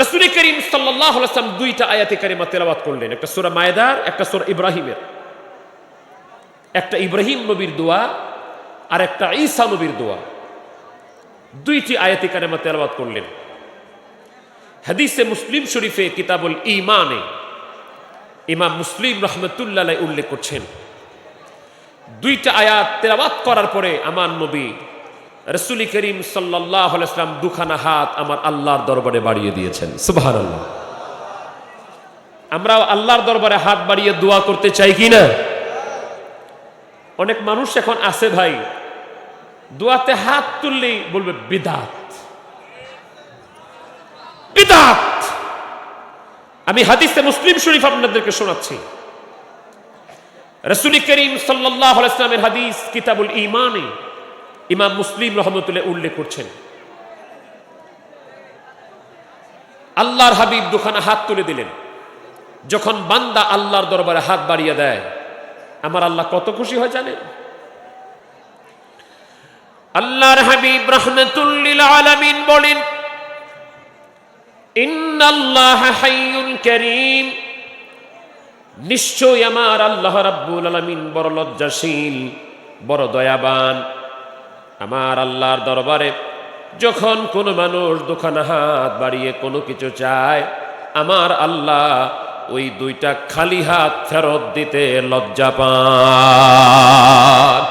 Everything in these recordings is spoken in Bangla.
রসুল করিম সাল্লাম দুইটা আয়াতে কারিমা তেলাবাত করলেন। একটা সুরা মায়দার, একটা সুরা ইব্রাহিমের। একটা ইব্রাহিম নবীর দোয়া আর একটা ঈসা নবীর দোয়া। দুইটি আয়াতে কারিমা তেলাবাত করলেন। হাদিসে মুসলিম শরীফে কিতাবুল ইমানে ইমাম মুসলিম রহমতুল্লাহ উল্লেখ করছেন, দুইটা আয়াত তেলাবাত করার পরে আমার নবী রসুল করিম সাল্লাহ আলাইসলাম দুখানা হাত আমার আল্লাহর দরবারে বাড়িয়ে দিয়েছেন। সুবাহ আল্লাহ আমরা আল্লাহর দরবারে হাত বাড়িয়ে দোয়া করতে চাই কি না? অনেক মানুষ এখন আছে ভাই। দোয়াতে হাত তুললেই বলবে, বিদাত। বিদাত! আমি হাদিসে মুসলিম শরীফ আপনাদেরকে শোনাচ্ছি। রসুল করিম সাল্লাহ ইসলামের হাদিস কিতাবুল ইমানে ইমাম মুসলিম রহমতুল্লাহ উল্লেখ করছেন। আল্লাহর হাবিব দুখানা হাত তুলে দিলেন। যখন বান্দা আল্লাহর দরবারে হাত বাড়িয়ে দেয়, আমার আল্লাহ কত খুশি হয় জানেন? আল্লাহর হাবিব রহমতুল্লিল আলামিন বলেন নিশ্চয় আমার আল্লাহ রাব্বুল আলামিন বড় লজ্জাশীল, বড় দয়াবান। আমার আল্লাহর দরবারে, যখন কোনো মানুষ দোকানে হাত বাড়িয়ে কোনো কিছু চায়, আমার আল্লাহ ওই দুইটা খালি হাত ফেরত দিতে লজ্জা পান।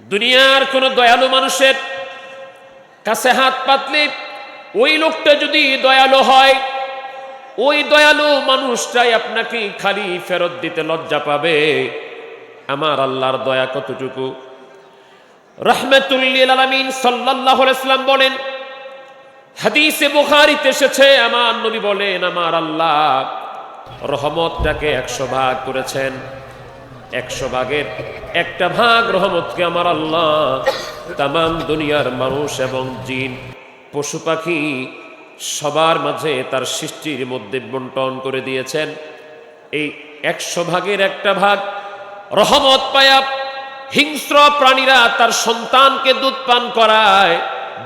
দুনিয়ার কোনো দয়ালু মানুষের কাছে হাত পাতলে ওই লোকটা যদি দয়ালু হয়, ওই দয়ালু মানুষটাই আপনাকে খালি ফেরত দিতে লজ্জা পাবে। আমার আল্লাহর দয়া কতটুকু? রহমতুল্লিল আলমিন সাল্লাহ ইসলাম বলেন, হাদিসে বুখারিতে এসেছে, আমার নবী বলেন, আমার আল্লাহ রহমতটাকে একশো ভাগ করেছেন। একশো ভাগের একটা ভাগ রহমতকে আমার আল্লাহ তাম দুনিয়ার মানুষ এবং জিন, পশু পাখি সবার মাঝে তার সৃষ্টির মধ্যে বন্টন করে দিয়েছেন। এই একশো ভাগের একটা ভাগ রহমত পায়া হিংস্র প্রাণীরা তার সন্তানকে দুধ পান করায়,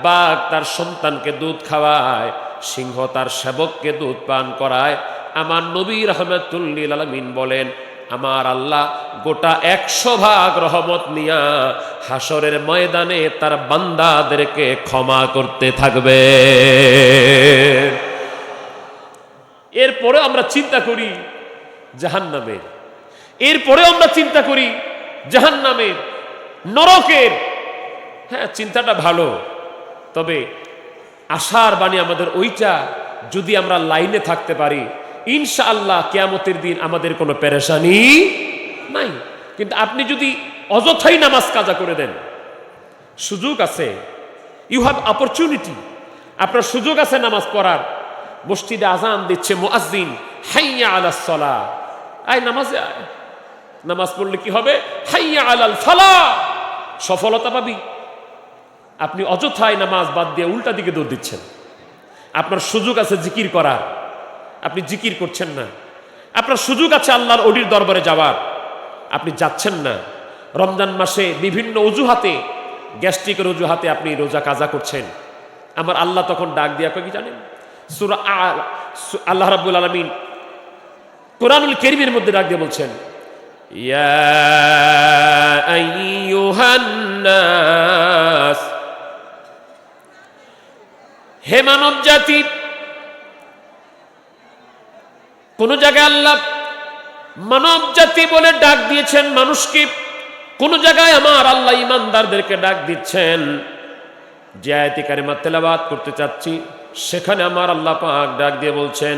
বাঘ তার সন্তানকে দুধ খাওয়ায়, সিংহ তার সেবককে দুধ পান করায়। আমার নবী রহমতুল্লিল আলমিন বলেন, আমার আল্লাহ গোটা একশো ভাগ রহমত নিয়া হাসরের ময়দানে তার বান্দাদেরকে ক্ষমা করতে থাকবে। এরপরে আমরা চিন্তা করি জাহান্নামের। এরপরে আমরা চিন্তা করি জাহান্নামের, নরকের। হ্যাঁ চিন্তাটা ভালো। তবে আশার বাণী আমাদের ওইটা, যদি আমরা লাইনে থাকতে পারি ইনশা আল্লাহ কেয়ামতের দিন আমাদের কোনো পেরেশানি নাই। কিন্তু আপনি যদি অযথাই নামাজ কাজা করে দেন, সুযোগ আছে। ইউ হ্যাভ অপরচুনিটি আপনার সুযোগ আছে নামাজ পড়ার। মসজিদে আজান দিচ্ছে মুআজ্জিন হাইয়া আলা সলা আয়, নামাজে আয়। নামাজ পড়লে কি হবে? হাইয়া আলাল ফালা। সফলতা পাবি। আপনি অযথায় নামাজ বাদ দিয়ে উল্টা দিকে দৌড় দিচ্ছেন। আপনার সুযোগ আছে জিকির করার। আপনি জিকির করছেন না। আপনার সুযোগ আছে আল্লাহর অডির দরবারে যাওয়ার। আপনি যাচ্ছেন না। রমজান মাসে বিভিন্ন অজুহাতে, গ্যাস্ট্রিকের অজুহাতে আপনি রোজা কাজা করছেন। আমার আল্লাহ তখন ডাক দিয়া কি জানেন? সুরা আল্লাহ রাব্বুল আলমিন কোরআনুল কেরিমের মধ্যে ডাক দিয়ে বলছেন ইয়া আইয়ুহান নাস হে মানব জাতি, কোন জায়গায় আল্লাহ মানব জাতি বলে ডাক দিয়েছেন মানুষকে, কোন জায়গায় আমার আল্লাহ ইমানদারদেরকে ডাক দিচ্ছেন। যে আয়তি কারিমা তেলাবাদ করতে চাচ্ছি, সেখানে আমার আল্লাহ পাক ডাক দিয়ে বলছেন,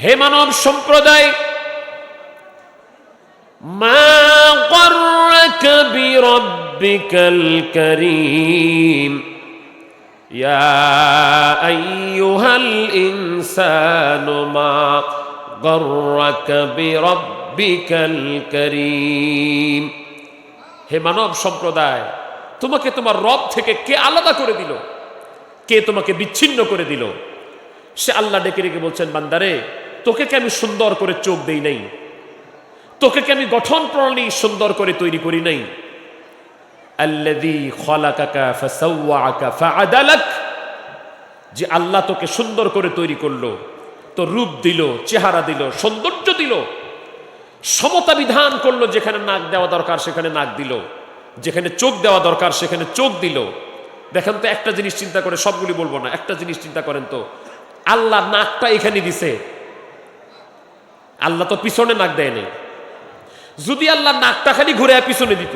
হে মানব সম্প্রদায় মা قرك بربك الكريم يا أيها الإنسان ما غرك بربك الكريم হে মানব সম্প্রদায় তোমাকে তোমার রব থেকে কে আলাদা করে দিল কে তোমাকে বিচ্ছিন্ন করে দিল সে আল্লাহ ডেকে রেখে বলছেন বান্দারে তোকে কে আমি সুন্দর করে চোখ দেই নাই তোকে কি আমি গঠন প্রণালী সুন্দর করে তৈরি করি নাই। যে আল্লাহ তোকে সুন্দর করে তৈরি করল তো রূপ দিল, চেহারা দিল, সৌন্দর্য দিল, সমতা বিধান করল, যেখানে নাক দেওয়া দরকার সেখানে নাক দিল, যেখানে চোখ দেওয়া দরকার সেখানে চোখ দিল। দেখেন তো একটা জিনিস চিন্তা করে, সবগুলি বলব না, একটা জিনিস চিন্তা করেন তো। আল্লাহ নাকটা এখানে দিছে। আল্লাহ তো পিছনে নাক দেয় নেই। যদি আল্লাহ নাকটা খালি ঘুরে পিছনে দিত,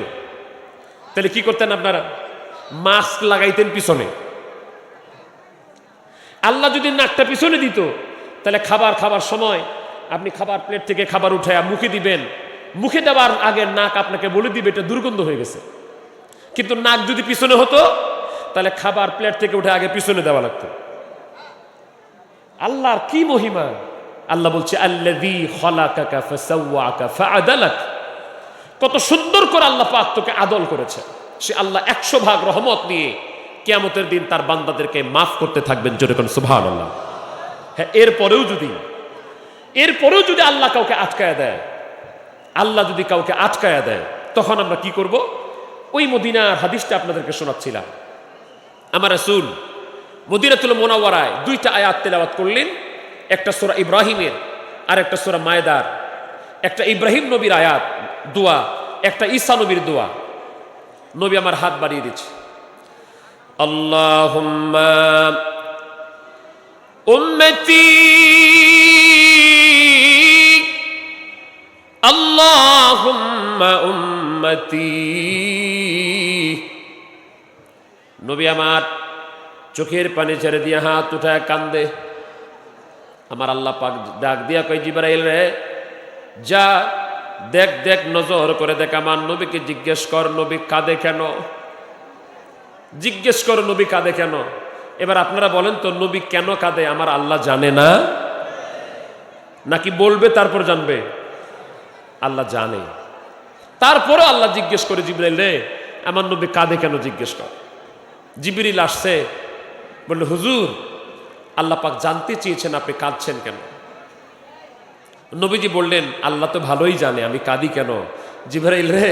তাহলে কি করতেন আপনারা? মাস্ক লাগাইতেন পিছনে। আল্লাহ যদি নাকটা পিছনে দিত, তাহলে খাবার খাবার সময় আপনি খাবার প্লেট থেকে খাবার উঠায় মুখে দিবেন। মুখে দেওয়ার আগে নাক আপনাকে বলে দিবে, এটা দুর্গন্ধ হয়ে গেছে। কিন্তু নাক যদি পিছনে হতো, তাহলে খাবার প্লেট থেকে উঠে আগে পিছনে দেওয়া লাগতো। আল্লাহর কি মহিমা? আল্লাহ বলছে ফাআদালাক। কত সুন্দর করে আল্লাহ পাক তোকে আদল করেছে। সে আল্লাহ একশো ভাগ রহমত নিয়ে কিয়ামতের দিন তার বান্দাদেরকে মাফ করতে থাকবেন যেরকম সুবহান আল্লাহ হ্যাঁ এরপরেও যদি এরপরেও যদি আল্লাহ কাউকে আটকায় দেয়, আল্লাহ যদি কাউকে আটকায় দেয়, তখন আমরা কি করব? ওই মদিনার হাদিসটা আপনাদেরকে শোনাচ্ছিলাম। আমার রাসূল মদিনাতুল মোনাওয়ারায় দুইটা আয়াত তেলাওয়াত করলেন, একটা সোরা ইব্রাহিমের আর একটা সোরা মায়েদার। একটা ইব্রাহিম নবীর আয়াত দোয়া, একটা ঈসা নবীর দোয়া। নবী আমার হাত বাড়িয়ে দিচ্ছে। আল্লাহুম্মা উম্মতি আল্লাহুম্মা উম্মতি। নবী আমার চোখের পানি ছেড়ে দিয়ে হাত উঠায় কান্দে। আমার আল্লাহ পাক ডাক দিয়া কই জিব্রাইল রে, যা দেখ দেখ, নজর করে দেখ আমার নবীকে জিজ্ঞেস কর, নবী কাঁদে কেন? জিজ্ঞেস কর, নবী কাঁদে কেন? এবার আপনারা বলেন তো, নবী কেন কাঁদে? আমার আল্লাহ জানে না। নাকি বলবে, তারপর জানবে? আল্লাহ জানে। তারপরও আল্লাহ জিজ্ঞেস করে জিব্রাইল, রে, আমার নবী কাঁদে কেন? জিজ্ঞেস কর। জিবরিল আসছে, বলল, হুজুর, আল্লাহ পাক জানতে চেয়েছেন আপনি কাঁদছেন কেন? নবীজি বললেন, আল্লাহ তো ভালোই জানে, আমি কাঁদি কেন? জিবরাইল, রে,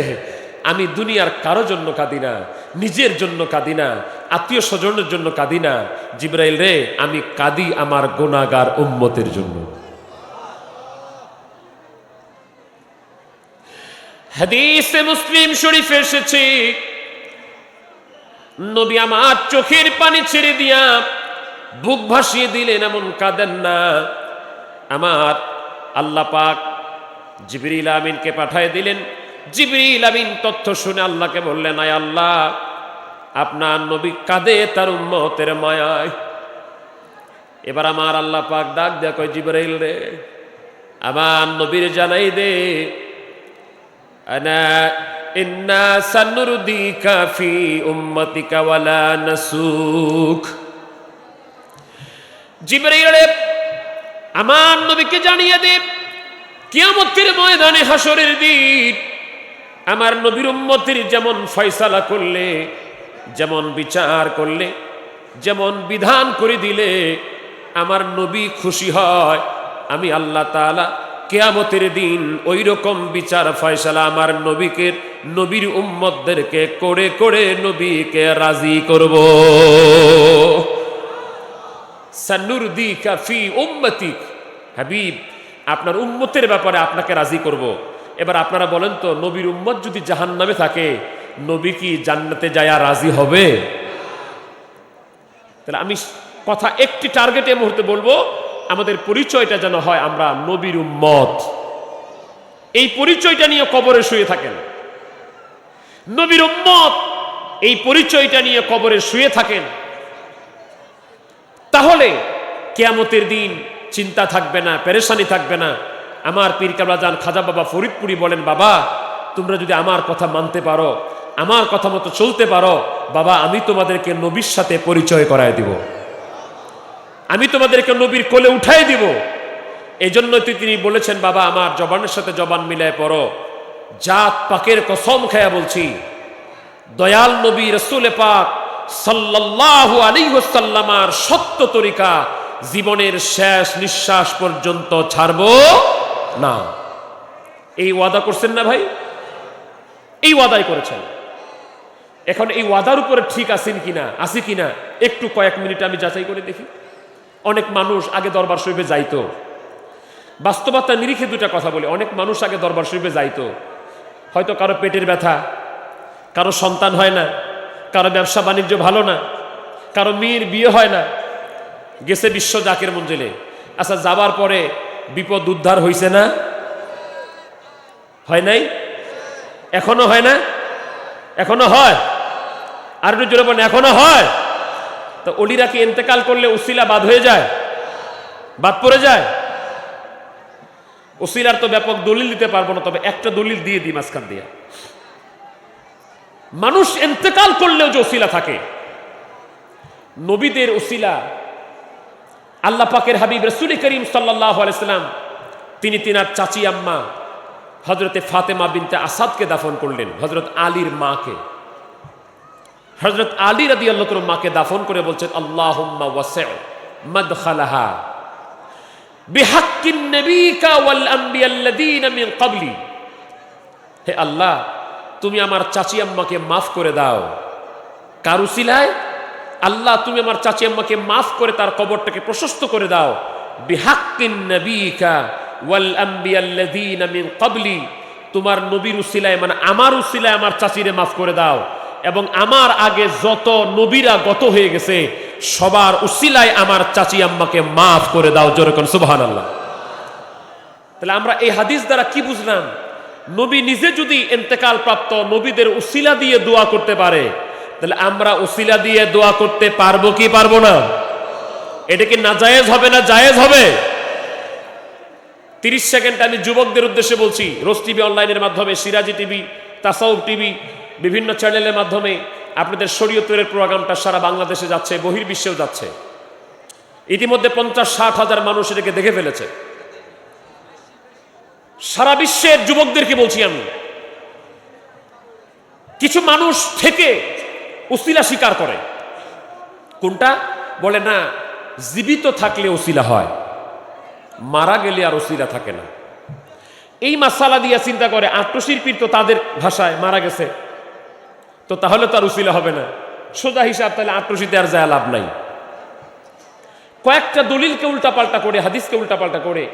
আমি দুনিয়ার কারও জন্য কাঁদি না, নিজের জন্য কাঁদি না, আত্মীয় স্বজনের জন্য কাঁদি না। জিব্রাইল, রে, আমি কাঁদি আমার গোনাগার উম্মতের জন্য। হাদিসে মুসলিম শরীফে এসেছে, নবী আমার চোখের পানি ছেড়ে দিয়া বুক ভাসিয়ে দিলেন, এমন কাঁদেন না। আমার আল্লাহ পাক জিবরিল আমিনকে পাঠিয়ে দিলেন। জিবরিল আমিন তথ্য শুনে আল্লাহকে বললেন, আয় আল্লাহ, আপনার নবী কাঁদে তার উম্মতের মায়ায়। এবার আমার আল্লাহ পাক ডাক দেয়া কয় জিবরাইল রে, আমার নবীর জানাই দে। আনা ইন্না সানুরদিকা ফি উম্মতিকা ওয়ালা নাসুক। জিবরাইল আমার নবীকে জানিয়ে দে, কিয়ামতের ময়দানে হাসরের দিন আমার নবীর উম্মতির যেমন ফয়সালা করলে, যেমন বিচার করলে, যেমন বিধান করে দিলে, আমার নবী খুশি হয়। আমি আল্লাহ তাআলা কেয়ামতের দিন ওই রকম বিচার ফয়সালা আমার নবীকে, নবীর উম্মতদেরকে করে করে নবীকে রাজি করব। হাবিব, আপনার উম্মতের ব্যাপারে আপনাকে রাজি করব। এবার আপনারা বলেন তো, নবীর উম্মত যদি জাহান নামে থাকে, নবী কি জান্নাতে যায়া রাজি হবে? তাহলে আমি কথা একটি টার্গেট এই মুহূর্তে বলব, আমাদের পরিচয়টা যেন হয় আমরা নবীর উম্মত। এই পরিচয়টা নিয়ে কবরে শুয়ে থাকেন। নবীর উম্মত, এই পরিচয়টা নিয়ে কবরে শুয়ে থাকেন। তাহলে কেয়ামতের দিন চিন্তা থাকবে না, পেরেশানি থাকবে না। আমার পীর কাবলাজান খাজা বাবা ফরিদপুরি বলেন, বাবা, তোমরা যদি আমার কথা মানতে পারো, আমার কথা মতো চলতে পারো, বাবা, আমি তোমাদেরকে নবীর সাথে পরিচয় করায় দিব। আমি তোমাদেরকে নবীর কোলে উঠাই দিব। এই জন্য তিনি বলেছেন, বাবা, আমার জবানের সাথে জবান মিলায় পড়ো। জাত পাকের কসম খায়া বলছি, দয়াল নবী রসুল পাক সাল্লাল্লাহু আলাইহি ওয়াসাল্লামার সত্য তরিকা জীবনের শেষ নিঃশ্বাস পর্যন্ত ছাড়ব না। এই ওয়াদা করছেন না ভাই? এই ওয়াদাই করেছেন। এখন এই ওয়াদার উপরে ঠিক আছেন কিনা, আছে কিনা, একটু কয়েক মিনিট আমি যাচাই করে দেখি। অনেক মানুষ আগে দরবার শরীফে যাইতো। বাস্তবতা নিরিখে দুটা কথা বলি। অনেক মানুষ আগে দরবার শরীফে যাইতো। হয়তো কারও পেটের ব্যথা, কারও সন্তান হয় না ব্যবসা বাণিজ্য ভালো না, কারও মেয়ের বিয়ে হয় না। গেছে বিশ্ব জাকের মঞ্জিলে। আচ্ছা যাবার পরে বিপদ উদ্ধার হইছে না? হয় নাই? এখনও হয় না? এখনও হয়? আর একটু জোরে এখনও হয়? তো অলিরা কি এন্তেকাল করলে উসিলা বাদ হয়ে যায়? বাদ পড়ে যায়? ওসিলার তো ব্যাপক দলিল দিতে পারব না, তবে একটা দলিল দিয়ে দিই মাঝখান দিয়ে। মানুষ এন্তেকাল করলেও যে ওসিলা থাকে। নবীদের ওসিলা আল্লাহ পাকের হাবিব রসুল করিম আলাইসাল্লাম তিনি তিনার চাচি আম্মা হজরতে ফাতেমা বিনতে আসাদকে দাফন করলেন হজরত আলীর মাকে। হজরত আলী রাদি আল্লাহ মাকে দাফন করে বলছেন আল্লাহ মদখালাহা বিহাক্কিন নবিকা ওয়াল আম্বিয়াল্লাযীনা মিন ক্বাবলি। হে আল্লাহ তুমি আমার চাচি আম্মাকে মাফ করে দাও। কারুসিলায় আল্লাহ, তুমি আমার চাচি আম্মাকে মাফ করে তার কবরটাকে প্রশস্ত করে দাও। বিহাক্কিন তোমার নবীর উসিলায় মানে আমার উসিলায় আমার চাচিরে মাফ করে দাও। এবং আমার আগে যত নবীরা গত হয়ে গেছে, সবার উসিলায় আমার চাচি আম্মাকে মাফ করে দাও। যেরকম সুবহান আল্লাহ তাহলে আমরা এই হাদিস দ্বারা কি বুঝলাম? নবী নিজে যদি এন্তেকাল প্রাপ্ত, নবীদের উসিলা দিয়ে দোয়া করতে পারে, তাহলে আমরা উসিলা দিয়ে দোয়া করতে পারব কি পারব না? এটা কি না জায়েজ হবে না জায়েজ হবে? তিরিশ সেকেন্ড আমি যুবকদের উদ্দেশ্যে বলছি, রোজ টিভি অনলাইনের মাধ্যমে, সিরাজি টিভি, তাসাউফ টিভি, বিভিন্ন চ্যানেলের মাধ্যমে আপনাদের শরীয়তের প্রোগ্রামটা সারা বাংলাদেশে যাচ্ছে, বহির্বিশ্বেও যাচ্ছে। ইতিমধ্যে পঞ্চাশ ষাট হাজার মানুষ এটাকে দেখে ফেলেছে। সারা বিশ্বের যুবকদেরকে বলছি আমি। কিছু মানুষ থেকে উসিলা স্বীকার করে। কোনটা? বলে, না, জীবিত থাকলে ওসিলা হয়, মারা গেলে আর ওসিলা থাকে না। এই মাসালা দিয়া চিন্তা করে আত্মশিল্পীর তো তাদের ভাষায় মারা গেছে। তো তাহলে তো আর উসিলা হবে না। সোজা হিসাব, তাহলে আত্মশীতে আর যায় লাভ নাই। কয়েকটা দলিলকে উল্টাপাল্টা করে, হাদিসকে উল্টাপাল্টা করে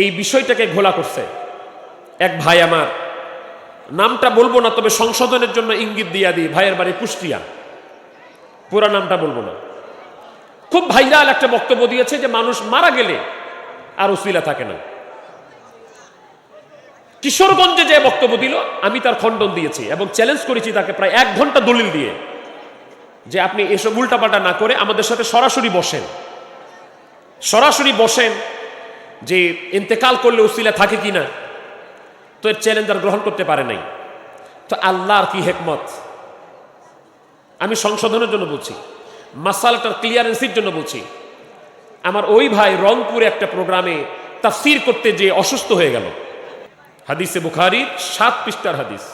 এই বিষয়টাকে ঘোলা করছে। এক ভাই আমার, নামটা বলব না, তবে সংশোধনের জন্য ইঙ্গিত দিয়া দিই, ভাইয়ের বাড়ি কুষ্টিয়া। পুরা নামটা বলব না। খুব ভাইরাল একটা বক্তব্য দিয়েছে যে মানুষ মারা গেলে আর উসিলা থাকে না। কিশোরগঞ্জে যে বক্তব্য দিল, আমি তার খণ্ডন দিয়েছি এবং চ্যালেঞ্জ করেছি তাকে প্রায় এক ঘণ্টা দলিল দিয়ে যে আপনি এসব উল্টাপাল্টা না করে আমাদের সাথে সরাসরি বসেন। সরাসরি বসেন যে ইন্তেকাল করলে উসিলা থাকে কি না তো এর চ্যালেঞ্জ আর গ্রহণ করতে পারে নাই। তো আল্লাহর কি হেকমত? আমি সংশোধনের জন্য বলছি, মাসালাটার ক্লিয়ারেন্সির জন্য বলছি, আমার ওই ভাই রংপুরে একটা প্রোগ্রামে তাফসির করতে যে অসুস্থ হয়ে গেল। হাদিসে বুখারি, সাত পৃষ্ঠার হাদিস।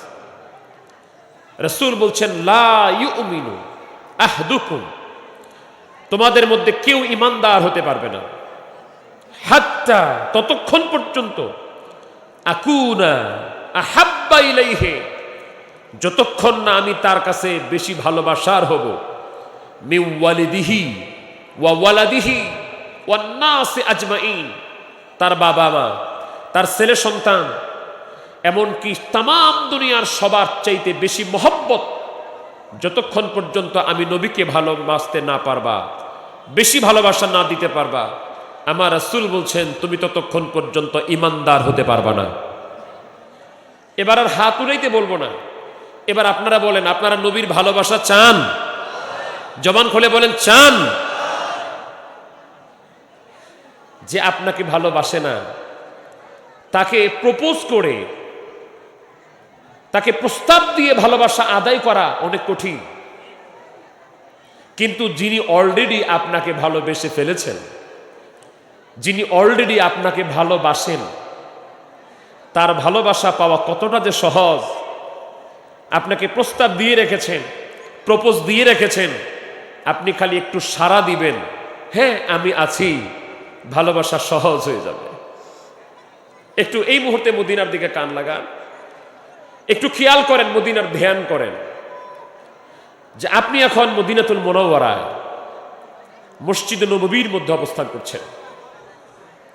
রসুল বলছেন, লা ইউমিনু আহদুকুম। তোমাদের মধ্যে কেউ ইমানদার হতে পারবে না। হাত্তা ততক্ষণ পর্যন্ত আকুনা আহাব্বা ইলাইহে, যতক্ষণ না আমি তার কাছে বেশি ভালোবাসার হব মিওয়ালিদিহি ওয়া ওয়ালাদিহি ওয়ান্নাসে আজমাইন। তার বাবা মা, তার ছেলে সন্তান, এমনকি তাম দুনিয়ার সবার চাইতে বেশি মহব্বত, যতক্ষণ পর্যন্ত আমি নবীকে ভালোবাসতে না পারবা, বেশি ভালোবাসা না দিতে পারবা আমার রাসূল বলছেন, তুমি ততক্ষণ পর্যন্ত ইমানদার হতে পারবা না। এবার আর হাত উড়াইতে বলব না। এবার আপনারা বলেন, আপনারা নবীর ভালোবাসা চান? জবান খুলে বলেন, চান। যে আপনাকে ভালোবাসে না, তাকে প্রপোজ করে, তাকে প্রস্তাব দিয়ে ভালোবাসা আদায় করা অনেক কঠিন। কিন্তু যিনি অলরেডি আপনাকে ভালোবেসে ফেলেছেন যিনি অলরেডি আপনাকে ভালোবাসেন, তার ভালোবাসা পাওয়া কতটা যে সহজ। আপনাকে প্রস্তাব দিয়ে রেখেছেন প্রপোজ দিয়ে রেখেছেন, আপনি খালি একটু সাড়া দিবেন হ্যাঁ আমি আছি, ভালোবাসা সহজ হয়ে যাবে। একটু এই মুহূর্তে মদিনার দিকে কান লাগান, একটু খেয়াল করেন, মদিনার ধ্যান করেন, যে আপনি এখন মদিনাতুল মোনাওয়ারায়, মসজিদ নববীর মধ্যে অবস্থান করছেন।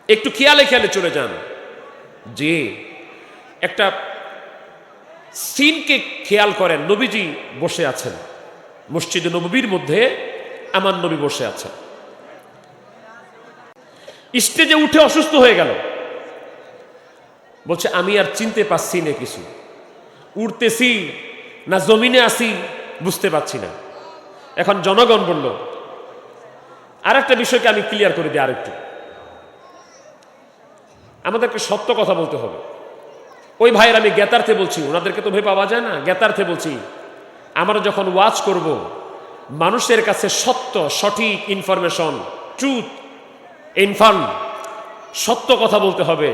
একটু খেয়ালে খেয়ালে চলে যান। যে একটা সিনকে খেয়াল করেন, নবীজি বসে আছেন। মসজিদ নবীর মধ্যে আমার নবী বসে আছেন। স্টেজে উঠে অসুস্থ হয়ে গেল। বলছে, আমি আর চিনতে পারছি না কিছু। উঠতেছি না, জমিনে আসি বুঝতে পারছি না। এখন জনগণ বলল আর একটা বিষয়কে আমি ক্লিয়ার করে দিই আরেকটু। আমাদেরকে সত্য কথা বলতে হবে। ওই ভাইয়ের আমি জ্ঞাতার্থে বলছি, ওনাদেরকে তো ভয় পাওয়া যায় না? জ্ঞাতার্থে বলছি, আমরা যখন ওয়াচ করব, মানুষের কাছে সত্য, সঠিক ইনফরমেশন ট্রুথ ইনফর্ম সত্য কথা বলতে হবে।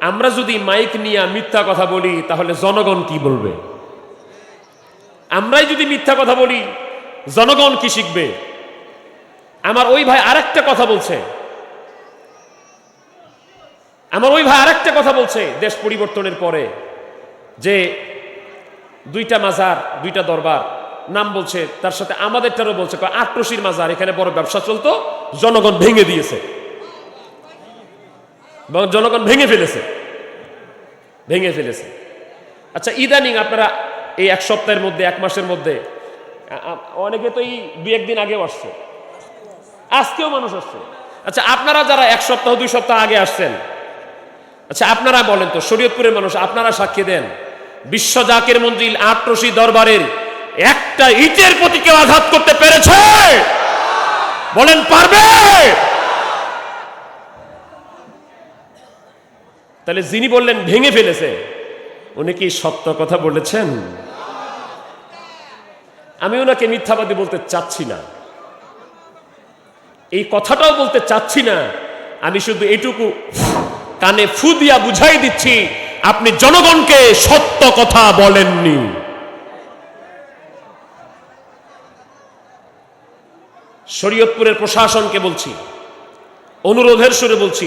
আমরা যদি মাইক নিয়ে মিথ্যা কথা বলি, তাহলে জনগণ কি বলবে? আমরাই যদি মিথ্যা কথা বলি, জনগণ কি শিখবে? আমার ওই ভাই আরেকটা কথা বলছে আমার ওই ভাই আরেকটা কথা বলছে দেশ পরিবর্তনের পরে, যে দুইটা মাজার, দুইটা দরবার, নাম বলছে, তার সাথে আমাদেরটারও বলছে, কয় আটরশির মাজার, এখানে বড় ব্যবসা চলতো, জনগণ ভেঙে দিয়েছে। জনগণ ভেঙে ফেলেছে। ভেঙে ফেলেছে। আচ্ছা ইদানিং আপনারা এই এক সপ্তাহের মধ্যে, এক মাসের মধ্যে অনেকে তো এই দুই একদিন আগেও আসছে। আজকেও মানুষ আসছে। আচ্ছা আপনারা যারা এক সপ্তাহ, দুই সপ্তাহ আগে আসছেন আচ্ছা আপনারা বলেন তো, শরীয়তপুরের মানুষ, আপনারা সাক্ষী দেন। বিশ্ব জাকের মঞ্জিল আটরশি দরবারের একটা ইটের প্রতি কেউ আঘাত করতে পেরেছে? বলেন, পারবে? তাহলে যিনি বললেন ভেঙে ফেলেছে, উনি কি সত্য কথা বলেছেন? আমি ওনাকে মিথ্যাবাদী বলতে চাচ্ছি না। এই কথাটাও বলতে চাচ্ছি না, আমি শুধু এটুকু কানে ফু দিয়া বুঝাই দিচ্ছি, আপনি জনগণকে সত্য কথা বলেননি। শরীয়তপুরের প্রশাসনকে বলছি, অনুরোধের সুরে বলছি,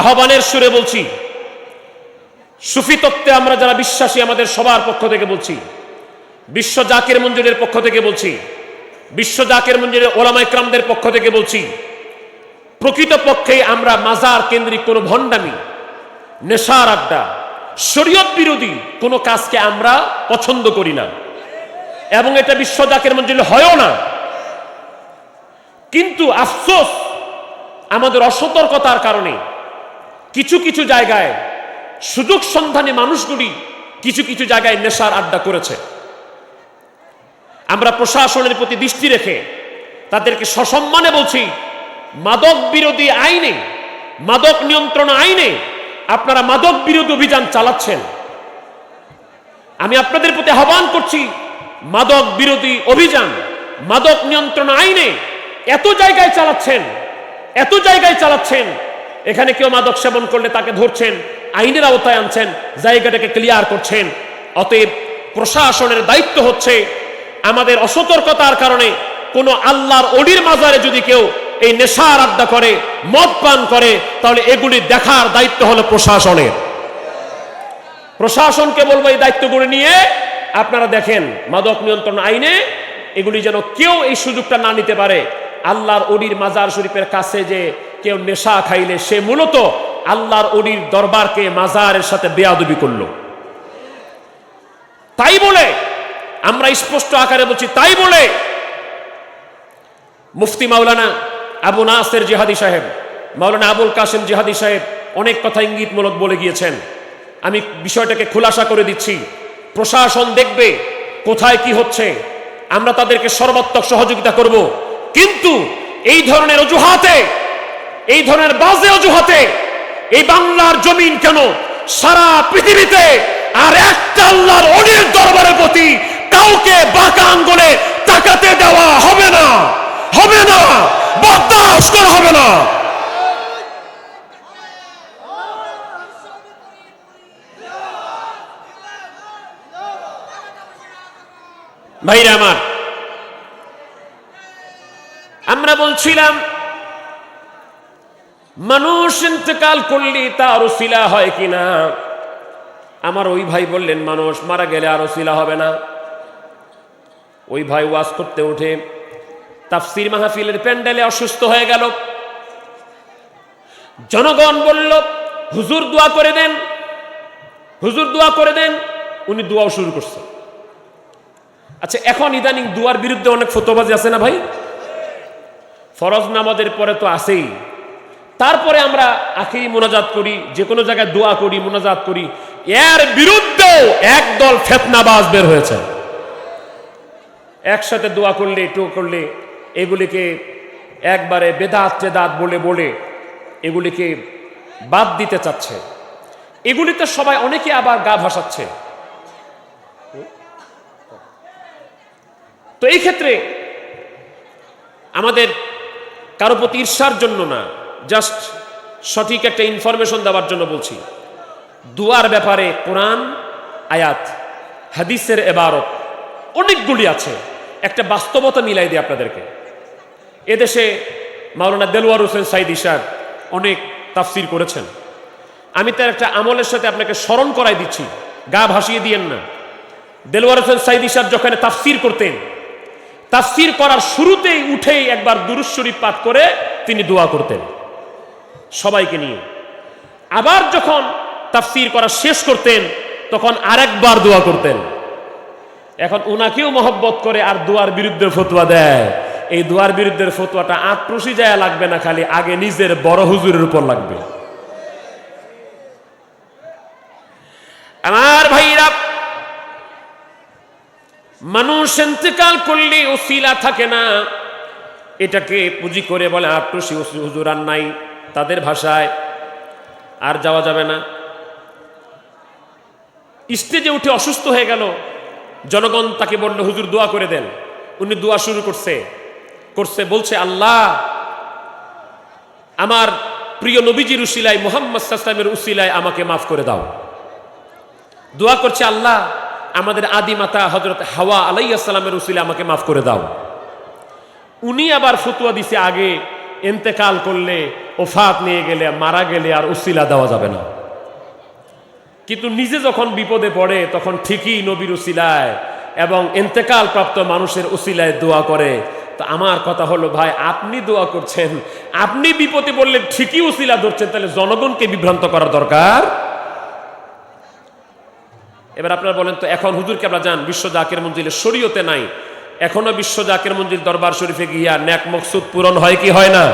আহ্বানের সুরে বলছি সুফি তত্ত্বে আমরা যারা বিশ্বাসী আমাদের সবার পক্ষ থেকে বলছি, বিশ্ব জাকের মঞ্জুরের পক্ষ থেকে বলছি, বিশ্ব জাকের মঞ্জুরের ওলামা ইকরামদের পক্ষ থেকে বলছি প্রকৃতপক্ষে আমরা মাজার কেন্দ্রিক কোনো ভণ্ডামি, নেশার আড্ডা, শরীয়ত বিরোধী কোনো কাজকে আমরা পছন্দ করি না। এবং এটা বিশ্ব জাকের মঞ্জুরে হয়ও না। কিন্তু আফসোস আমাদের অসতর্কতার কারণে কিছু কিছু জায়গায় সুযোগ সন্ধানী মানুষগুলি কিছু কিছু জায়গায় নেশার আড্ডা করেছে। আমরা প্রশাসনের প্রতি দৃষ্টি রেখে তাদেরকে সসম্মানে বলছি মাদক বিরোধী আইনে, মাদক নিয়ন্ত্রণ আইনে আপনারা মাদক বিরোধী অভিযান চালাচ্ছেন। আমি আপনাদের প্রতি আহ্বান করছি, মাদক বিরোধী অভিযান, মাদক নিয়ন্ত্রণ আইনে এত জায়গায় চালাচ্ছেন, এত জায়গায় চালাচ্ছেন, এখানে কেউ মাদক সেবন করলে তাকে ধরছেন, আইনের আওতায় আনছেন, জায়গাটাকে ক্লিয়ার করছেন। অতএব প্রশাসনের দায়িত্ব হচ্ছে আমাদের অসতর্কতার কারণে কোনো আল্লাহর অডির মাজারে যদি কেউ এই নেশার আড্ডা করে, মদ পান করে, তাহলে এগুলি দেখার দায়িত্ব হলো প্রশাসনের। প্রশাসনকে বলব এই দায়িত্বগুলি নিয়ে আপনারা দেখেন মাদক নিয়ন্ত্রণ আইনে এগুলি যেন কেউ এই সুযোগটা না নিতে পারে। আল্লাহর অডির মাজার শরীফের কাছে যে কেউ নেশা খাইলে সে মূলত আল্লাহর অডির দরবারকে মাজারের সাথে বেয়াদবি করল। তাই বলে আমরা স্পষ্ট আকারে বলছি, তাই বলে মুফতি মাওলানা আবু নাসের জিহাদি সাহেব, মাওলানা আবুল কাসেম জিহাদি সাহেব অনেক কথা ইঙ্গিতমূলক বলে গিয়েছেন। আমি বিষয়টাকে খোলাসা করে দিচ্ছি। প্রশাসন দেখবে কোথায় কি হচ্ছে। আমরা তাদেরকে সর্বাত্মক সহযোগিতা করব। কিন্তু এই ধরনের অজুহাতে, এই ধরনের বাজে অজুহাতে এই বাংলার জমিন কেন সারা পৃথিবীতে আর একটা আল্লাহর অলির দরবারের প্রতি কাউকে বাঁকা আঙ্গুলে তাকাতে দেওয়া হবে না। হবে না, বরদাস্ত করা হবে না। ভাইরা আমার, আমরা বলছিলাম, মানুষ ইন্তেকাল করলে তার শিলা হয় কিনা? আমার ওই ভাই বললেন, মানুষ মারা গেলে আরও শিলা হবে না। ওই ভাই ওয়াজ করতে উঠে তাফসির মাহফিলের প্যান্ডেলে অসুস্থ হয়ে গেল। জনগণ বলল, হুজুর দোয়া করে দেন। হুজুর দোয়া করে দেন। উনি দোয়াও শুরু করছে। আচ্ছা এখন ইদানিং দুয়ার বিরুদ্ধে অনেক ফতোবাজি আছে না ভাই? ফরজ নামাজের পরে তো আছেই। তারপরে আমরা আখেরি মোনাজাত করি, যে কোনো জায়গায় দোয়া করি, মোনাজাত করি। এর বিরুদ্ধেও একদল ফেতনাবাজ বের হয়েছে। একসাথে দোয়া করলে টো করলে এগুলিকে একবারে বেদাত চেদাত বলে বলে এগুলিকে বাদ দিতে চাচ্ছে। এগুলিতে সবাই অনেকে আবার গা ভাসাচ্ছে। তো এই ক্ষেত্রে আমাদের কারও প্রতি ঈর্ষার জন্য না, জাস্ট সঠিক একটা ইনফরমেশন দেওয়ার জন্য বলছি। দুয়ার ব্যাপারে কোরআন, আয়াত, হাদিসের এবারত অনেকগুলি আছে। একটা বাস্তবতা মিলাই দিই আপনাদেরকে। এদেশে মাওলানা দেলোয়ার হোসেন সাইদি সাহেব অনেক তাফসির করেছেন। আমি তার একটা আমলের সাথে আপনাকে স্মরণ করাই দিচ্ছি, গা ভাসিয়ে দিয়েন না। দেলোয়ার হোসেন সাইদি সাহেব যখন তাফসির করতেন, তাফসির করার শুরুতেই উঠেই একবার দুরুজ শরীফ পাঠ করে তিনি দোয়া করতেন। সবাইকে নিয়ে। আবার যখন তাফসির করা শেষ করতেন, তখন আরেকবার দোয়া করতেন। এখন উনাকেও মহব্বত করে আর দোয়ার বিরুদ্ধে ফতুয়া দেয়। এই দোয়ার বিরুদ্ধের ফতুয়াটা আট্রসি যায় লাগবে না, খালি আগে নিজের বড় হুজুরের উপর লাগবে। আমার ভাইরা, মানুষ এতেকাল করলে ওসিলা থাকে না। এটাকে পুঁজি করে বলে আট্রসি হুজুর আর নাই তাদের ভাষায়। আর যাওয়া যাবে না। স্টেজে উঠে অসুস্থ হয়ে গেল। জনগণ তাকে বলল, হুজুর, দোয়া করে দেন। উনি দোয়া শুরু করছে। করছে, বলছে, আল্লাহ, আমার প্রিয় নবীজির উসিলায়, মোহাম্মদ সাসলামের উসিলায় আমাকে মাফ করে দাও। দোয়া করছে, আল্লাহ, আমাদের আদি মাতা হজরত হাওয়া আলাইসালামের উসিলে আমাকে মাফ করে দাও। উনি আবার ফতুয়া দিছে আগে এন্তেকাল করলে, ওফাত নিয়ে গেলে, মারা গেলে আর উসিলা দেওয়া যাবে না। কিন্তু নিজে যখন বিপদে পড়ে, তখন ঠিকই নবীর উসিলায় এবং এন্তেকাল প্রাপ্ত মানুষের উসিলায় দোয়া করে তো আমার কথা হলো, ভাই, আপনি দোয়া করছেন। আপনি বিপদে পড়লে ঠিকই উসিলা ধরছেন, তাহলে জনগণকে বিভ্রান্ত করার দরকার। এবার আপনারা বলেন, তো এখন হুজুরকে আমরা যান, বিশ্ব জাকের মঞ্জিলে। শরীয়তে নাই। এখনও বিশ্ব জাকের মঞ্জিল দরবার শরীফে গিয়া ন্যাক মকসুদ পূরণ হয় কি হয় না?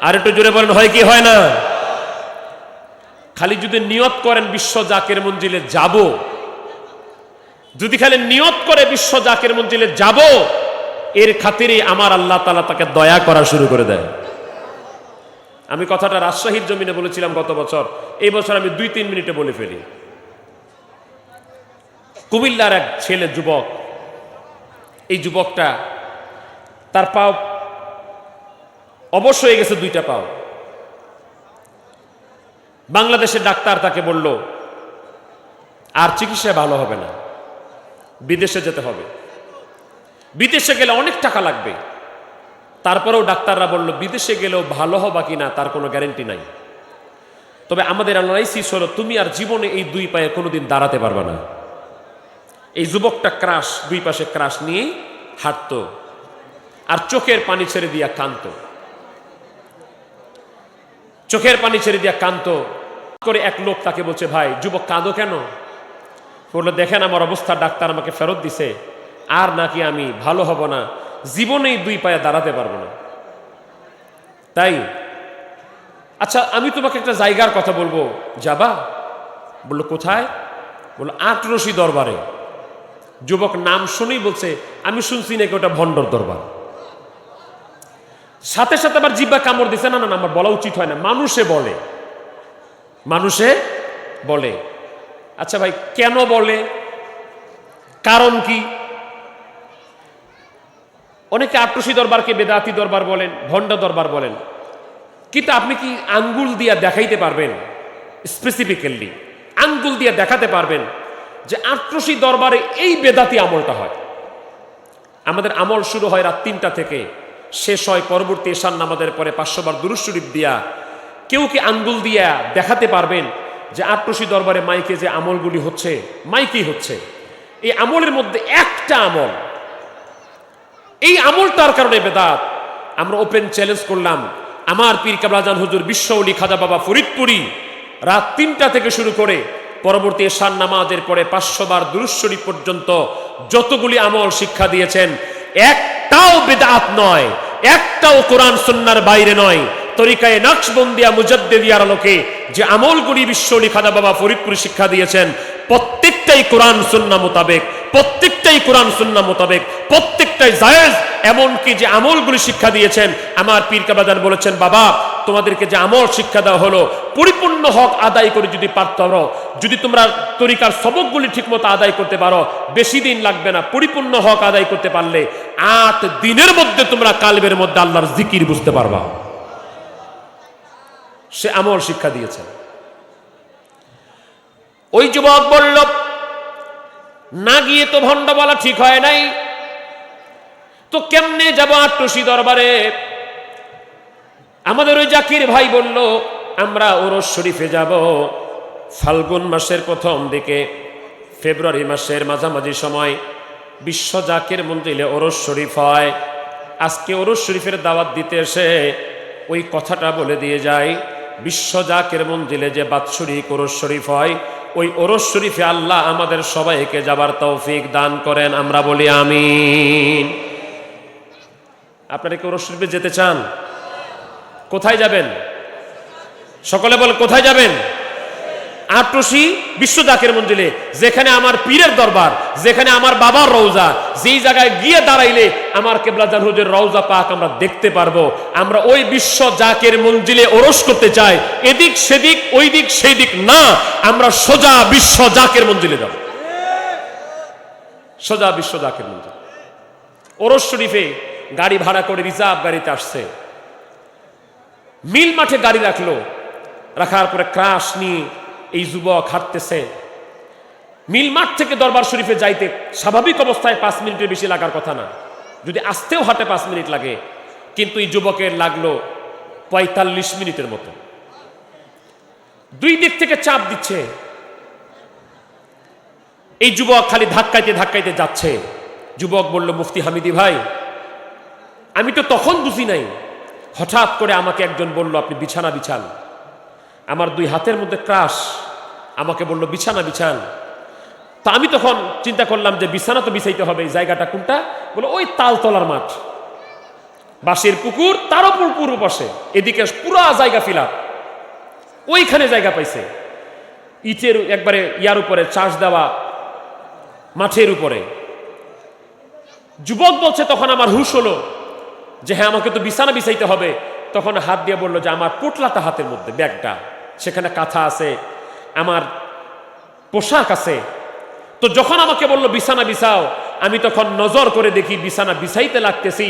আর একটু জোরে বলেন, হয় কি হয় না? খালি যদি নিয়ত করেন, বিশ্ব জাকের মঞ্জিলে যাব। যদি খালি নিয়ত করে, বিশ্ব জাকের মঞ্জিলে যাব এর খাতিরে আমার আল্লাহ তালা তাকে দয়া করা শুরু করে দেয়। আমি কথাটা রাজশাহীর জমিনে বলেছিলাম গত বছর। এই বছর আমি দুই তিন মিনিটে বলে ফেলি। কুমিল্লার এক ছেলে যুবক, এই যুবকটা তার পাও অবশ্য হয়ে গেছে দুইটা পাও। বাংলাদেশের ডাক্তার তাকে বলল, আর চিকিৎসা ভালো হবে না, বিদেশে যেতে হবে। বিদেশে গেলে অনেক টাকা লাগবে। তারপরেও ডাক্তাররা বলল, বিদেশে গেলেও ভালো হবা কিনা তার কোনো গ্যারেন্টি নাই। তবে আমাদের অ্যানালাইসিস হলো, তুমি আর জীবনে এই দুই পায়ে কোনোদিন দাঁড়াতে পারবে না। এই যুবকটা ক্রাশ, দুই পাশে ক্রাশ নিয়ে হাঁটত আর চোখের পানি ছেড়ে দিয়া কান্ত চোখের পানি ছেড়ে দিয়া কান্ত করে এক লোক তাকে বলছে, ভাই, যুবক কাঁদো কেন? বলল, দেখেন আমার অবস্থা, ডাক্তার আমাকে ফেরত দিছে। আর নাকি আমি ভালো হব না? জীবনেই দুই পায়ে দাঁড়াতে পারব না। তাই? আচ্ছা আমি তোমাকে একটা জায়গার কথা বলব। যাবা? বলল কোথায়? বলল আটরশি দরবারে। যুবক নাম শুনেই বলছে আমি শুনছি নাকি ওটা ভণ্ডর দরবার। সাথে সাথে আবার জিব্বা কামড় দিছে না না না, আমার বলা উচিত হয় না। মানুষে বলে। মানুষে বলে। আচ্ছা ভাই কেন বলে? কারণ কি? অনেকে আট্রসি দরবারকে বেদাতি দরবার বলেন, ভণ্ড দরবার বলেন। কিন্তু আপনি কি আঙ্গুল দিয়া দেখাইতে পারবেন স্পেসিফিক্যালি আঙ্গুল দিয়ে দেখাতে পারবেন যে আট্রসি দরবারে এই বেদাতি আমলটা হয়। আমাদের আমল শুরু হয় রাত তিনটা থেকে, শেষ হয় পরবর্তী এশান নামাজের পরে পাঁচশো বার দুরুজ শরীফ দিয়া। কেউ কি আঙ্গুল দিয়া দেখাতে পারবেন যে আট্রসি দরবারে মাইকে যে আমলগুলি হচ্ছে, মাইকেই হচ্ছে। এই আমলের মধ্যে একটা আমল এই আমলটার কারণে বেদাত। আমরা ওপেন চ্যালেঞ্জ করলাম। আমার পীর কাবলাজান হুজুর বিশ্বলি খাজা বাবা ফরিদপুরি রাত তিনটা থেকে শুরু করে পরবর্তী এশান নামাজের পরে পাঁচশো বার দুরুশ্বরী পর্যন্ত যতগুলি আমল শিক্ষা দিয়েছেন, একটাও বেদাত নয়, একটাও কোরআন সুন্নার বাইরে নয়। তরিকায় নাকশবন্দিয়া মুজদ্দেদিয়ার আলোকে যে আমলগুলি বিশ্বলি খাজা বাবা ফরিদপুরি শিক্ষা দিয়েছেন প্রত্যেকটাই কোরআন, সুন্না মোতাবেক, প্রত্যেকটাই কোরআন, সুন্না মোতাবেক, প্রত্যেকটাই জায়েজ, এমনকি যে আমলগুলি শিক্ষা দিয়েছেন, আমার পীর কাবাদান বলেছেন, বাবা, তোমাদেরকে যে আমল শিক্ষা দেওয়া হলো, পরিপূর্ণ হক আদায় করে যদি পারো যদি তোমরা তরিকার সবকগুলি ঠিকমতো আদায় করতে পারো, বেশি দিন লাগবে না, পরিপূর্ণ হক আদায় করতে পারলে আট দিনের মধ্যে তোমরা কালবের মধ্যে আল্লাহর জিকির বুঝতে পারবা। সে আমল শিক্ষা দিয়েছেন। ওই যুবক বলল না গিয়ে তো ভণ্ড বলা ঠিক হয় নাই। তো কেমনে যাব আটটসি দরবারে? আমাদের ওই জাকির ভাই বলল, আমরা ওরস শরীফে যাব। ফাল্গুন মাসের প্রথম দিকে, ফেব্রুয়ারি মাসের মাঝামাঝি সময় বিশ্ব জাকির মন্দিরে ওরস শরীফ হয়। আজকে ওরস শরীফের দাওয়াত দিতে এসে ওই কথাটা বলে দিয়ে যায় বিশ্ব জাকের মন্দিরে যে বাৎসরিক ওরস শরীফ হয় ওই ওরস শরীফে আল্লাহ আমাদের সবাইকে যাবার তৌফিক দান করেন, আমরা বলি আমিন। আপনারা কি ওরস শরীফে যেতে চান? কোথায় যাবেন? সকলে বল, কোথায় যাবেন? আটরশি বিশ্ব জাকের মন্দিরে, যেখানে আমার পীরের দরবার, যেখানে আমার বাবার রৌজা যেই জায়গায় গিয়ে দাঁড়াইলে আমার কেবলাজান হুজুর রৌজা পাক আমরা দেখতে পারব। আমরা ওই বিশ্ব জাকের মঞ্জিলে ওরস করতে চাই, এদিক সেদিক ওই দিক সেই দিক না, আমরা সোজা বিশ্ব জাকের মঞ্জিলে যাব। সোজা বিশ্ব জাকের মঞ্জিল ওরস শরীফে গাড়ি ভাড়া করে রিজার্ভ গাড়িতে আসছে। মিল মাঠে গাড়ি রাখল, রাখার পরে ক্রাশ নিয়ে এই যুবক হাঁটতেছে। মিল মাঠ থেকে দরবার শরীফে যাইতে স্বাভাবিক অবস্থায় পাঁচ মিনিটের বেশি লাগার কথা না। যদি আসতেও হাঁটে পাঁচ মিনিট লাগে, কিন্তু এই যুবকের লাগল পঁয়তাল্লিশ মিনিটের মতো। দুই দিক থেকে চাপ দিচ্ছে। এই যুবক খালি ধাক্কাইতে ধাক্কাইতে যাচ্ছে। যুবক বলল, মুফতি হামিদি ভাই, আমি তো তখন বুঝি নাই। হঠাৎ করে আমাকে একজন বলল, আপনি বিছানা বিছান। আমার দুই হাতের মধ্যে ক্রাশ। আমাকে বলল, বিছানা, বিছান। তা আমি তখন চিন্তা করলাম যে, বিছানা তো বিছাইতে হবে জায়গাটা কোনটা? বলো, ওই তালতলার মাঠ। বাঁশের পুকুর তারও পূর্ব পাশে এদিকে পুরা জায়গা ফিলা। ওইখানে জায়গা পাইছে। ইটের একবারে ইয়ার উপরে, চাষ দেওয়া মাঠের উপরে। যুবক বলছে, তখন আমার হুশ হলো যে হ্যাঁ আমাকে তো বিছানা বিছাইতে হবে। তখন হাত দিয়ে বলল যে, আমার পোটলাটা হাতের মধ্যে, ব্যাগটা। সেখানে কাঁথা আছে, আমার পোশাক আছে। তো যখন আমাকে বলল, বিছানা বিছাও, আমি তখন নজর করে দেখি বিছানা বিছাইতে লাগতেছি।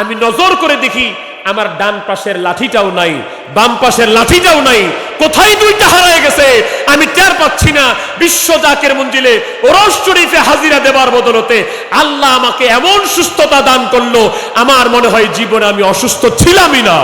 আমি নজর করে দেখি আমার ডান পাশের লাঠিটাও নাই, বাম পাশের লাঠিটাও নাই। কোথায় দুইটা হারায় গেছে, আমি টের পাচ্ছি না। বিশ্ব জাকের মঞ্জিলে ওরস শরীফে হাজিরা দেবার বদলতে আল্লাহ আমাকে এমন সুস্থতা দান করল, আমার মনে হয় জীবনে আমি অসুস্থ ছিলামই না।